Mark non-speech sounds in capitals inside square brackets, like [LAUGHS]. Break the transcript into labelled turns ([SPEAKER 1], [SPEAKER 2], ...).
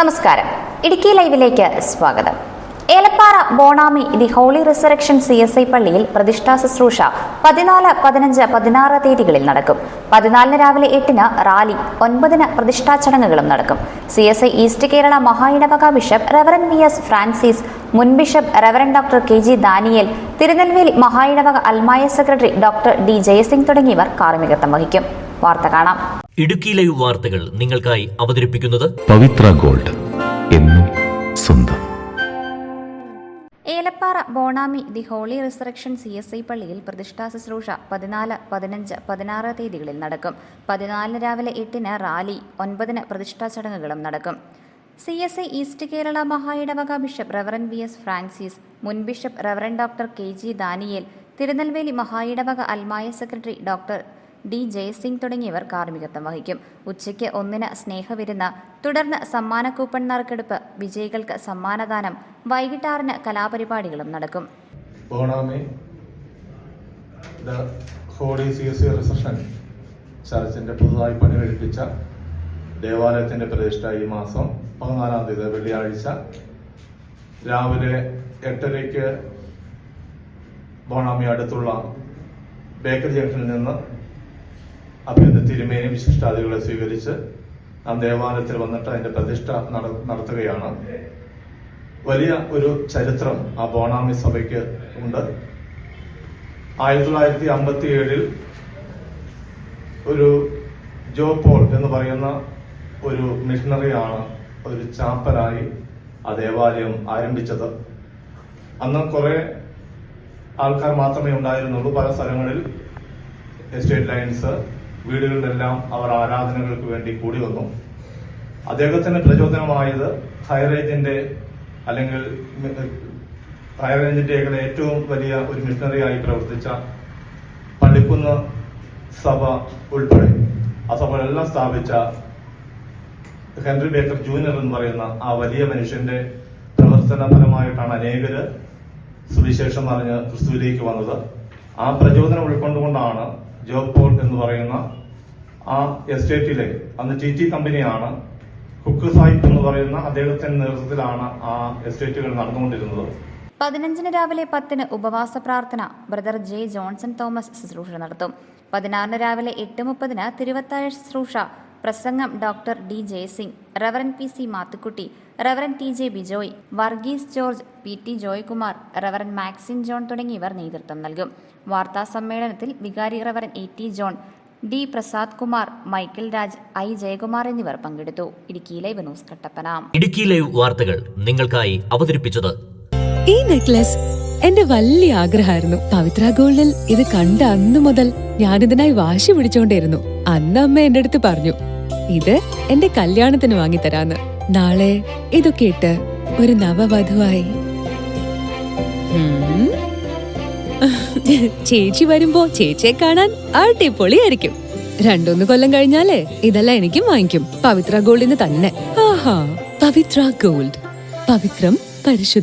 [SPEAKER 1] നമസ്കാരം. ഇടുക്കി ലൈവിലേക്ക് സ്വാഗതം. Elappara Bonami the holy resurrection C S I പള്ളിയിൽ പ്രതിഷ്ഠാ ശുശ്രൂഷ പതിനാല് പതിനഞ്ച് പതിനാറ് തീയതികളിൽ നടക്കും. പതിനാലിന് രാവിലെ എട്ടിന് റാലി ഒൻപതിന് പ്രതിഷ്ഠാ ചടങ്ങുകളും നടക്കും. C S I east Kerala മഹായിടവക bishop reverend V S Francis മുൻ bishop reverend doctor K G Daniel Tirunelveli മഹായിടവക അൽമായ സെക്രട്ടറി ഡോക്ടർ ഡി ജയസിംഗ് തുടങ്ങിയവർ കാർമികത്വം വഹിക്കും. വാർത്ത കാണാം.
[SPEAKER 2] ഇടുക്കി ലൈവ് വാർത്തകൾ നിങ്ങൾക്കായി അവതരിപ്പിക്കുന്നത്
[SPEAKER 3] പവിത്ര ഗോൾഡ് എന്നും സ്വന്തം.
[SPEAKER 1] Elappara Bonami the holy resurrection C S I പള്ളിയിൽ പ്രതിഷ്ഠാ ശുശ്രൂഷ പതിനാല് പതിനഞ്ച് പതിനാറ് തീയതികളിൽ നടക്കും. പതിനാലിന് രാവിലെ എട്ടിന് റാലി ഒൻപതിന് പ്രതിഷ്ഠാ ചടങ്ങുകളും നടക്കും. C S I east Kerala മഹായിടവക bishop reverend V S Francis മുൻ bishop reverend doctor K G Daniel Tirunelveli മഹായിടവക അൽമായ സെക്രട്ടറി ഡോക്ടർ ഡി ജയസിംഗ് തുടങ്ങിയവർ കാർമ്മികത്വം വഹിക്കും. ഉച്ചയ്ക്ക് ഒന്നിന് സ്നേഹവിരുന്ന് തുടർന്ന് സമ്മാന കൂപ്പൺ നറുക്കെടുപ്പ് വിജയികൾക്ക് സമ്മാനദാനം വൈകിട്ട് ആറിന് കലാപരിപാടികളും നടക്കും.
[SPEAKER 4] ഹോളി റിസപ്ഷൻ ചർച്ചിന്റെ പുതുതായി പണികഴിപ്പിച്ച ദേവാലയത്തിന്റെ പ്രതിഷ്ഠ ഈ മാസം പതിനാലാം തീയതി വെള്ളിയാഴ്ച. രാവിലെ എട്ടരയ്ക്ക് ബോണാമി അടുത്തുള്ള ബേക്കറി ജംഗ്ഷനിൽ നിന്ന് അഭ്യന്തര തിരുമേനി വിശിഷ്ടാദികളെ സ്വീകരിച്ച് നാം ദേവാലയത്തിൽ വന്നിട്ട് അതിന്റെ പ്രതിഷ്ഠ നട- നടത്തുകയാണ്. വലിയ ഒരു ചരിത്രം ആ ബോണാമി സഭയ്ക്ക് ഉണ്ട്. ആയിരത്തി തൊള്ളായിരത്തി അമ്പത്തി ഏഴിൽ ഒരു ജോ പോൾ എന്ന് പറയുന്ന ഒരു മിഷണറിയാണ് ഒരു ചാപ്പലായി ആ ദേവാലയം ആരംഭിച്ചത്. അന്ന് കുറെ ആൾക്കാർ മാത്രമേ ഉണ്ടായിരുന്നുള്ളൂ. പല സ്ഥലങ്ങളിൽ എസ്റ്റേറ്റ് ലൈൻസ് വീടുകളിലെല്ലാം അവർ ആരാധനകൾക്ക് വേണ്ടി കൂടി വന്നു. അദ്ദേഹത്തിന് പ്രചോദനമായത് ഹൈറേഞ്ചിന്റെ അല്ലെങ്കിൽ ഹൈറേഞ്ചിന്റെ ഏറ്റവും വലിയ ഒരു മിഷണറിയായി പ്രവർത്തിച്ച പള്ളിക്കുന്ന് സഭ ഉൾപ്പെടെ. ആ സഭകളെല്ലാം സ്ഥാപിച്ച ഹെൻറി ബേക്കർ ജൂനിയർ എന്ന് പറയുന്ന ആ വലിയ മനുഷ്യന്റെ പ്രവർത്തന ഫലമായിട്ടാണ് അനേകര് സുവിശേഷം അറിഞ്ഞ് ക്രിസ്തുവിലേക്ക് വന്നത്. ആ പ്രചോദനം ഉൾക്കൊണ്ടുകൊണ്ടാണ് ജോബ് പോൾ എന്ന് പറയുന്ന ആ എസ്റ്റേറ്റിലെ അന്ന് ടി ടി കമ്പനിയാണ് കുക്ക് സാഹിബ് എന്ന് പറയുന്ന അദ്ദേഹത്തിന്റെ നേതൃത്വത്തിലാണ് ആ എസ്റ്റേറ്റുകൾ നടന്നുകൊണ്ടിരുന്നത്.
[SPEAKER 1] പതിനഞ്ചിന് രാവിലെ പത്തിന് ഉപവാസ പ്രാർത്ഥന ബ്രദർ ജെ ജോൺസൺ തോമസ് ശുശ്രൂഷ നടത്തും. പതിനാറിന് രാവിലെ എട്ട് മുപ്പതിന് തിരുവത്താഴ ശുശ്രൂഷ പ്രസംഗം doctor D Jayasingh reverend P C Mathukutty reverend T J Bijoy Varghese George P T Joykumar reverend Maxine John തുടങ്ങിയവർ നേതൃത്വം നൽകും. വാർത്താ സമ്മേളനത്തിൽ വികാരി reverend A T John D Prasad Kumar Michael Raj I Jayakumar എന്നിവർ പങ്കെടുത്തു. Idukki live news Kattappana.
[SPEAKER 2] Idukki live വാർത്തകൾ നിങ്ങൾക്കായി അവതരിപ്പിച്ചത്
[SPEAKER 5] ഈ നെക്ലസ് എന്റെ വലിയ ആഗ്രഹമായിരുന്നു. പവിത്ര ഗോൾഡിൽ ഇത് കണ്ട അന്ന് മുതൽ ഞാൻ ഇതിനായി വാശി പിടിച്ചോണ്ടിരുന്നു. അന്ന് അമ്മ എന്റെ അടുത്ത് പറഞ്ഞു ഇത് എന്റെ കല്യാണത്തിന് വാങ്ങിത്തരാന്ന്. നാളെ ഇതൊക്കെ ഇട്ട് ഒരു നവവധുവായി. [LAUGHS] ചേച്ചി വരുമ്പോ ചേച്ചിയെ കാണാൻ അടിപൊളിയായിരിക്കും. രണ്ടൊന്ന് കൊല്ലം കഴിഞ്ഞാലേ ഇതെല്ലാം എനിക്കും വാങ്ങിക്കും. പവിത്ര ഗോൾഡിന് തന്നെ. ആഹാ പവിത്ര ഗോൾഡ്. പവിത്രം പരിശുദ്ധം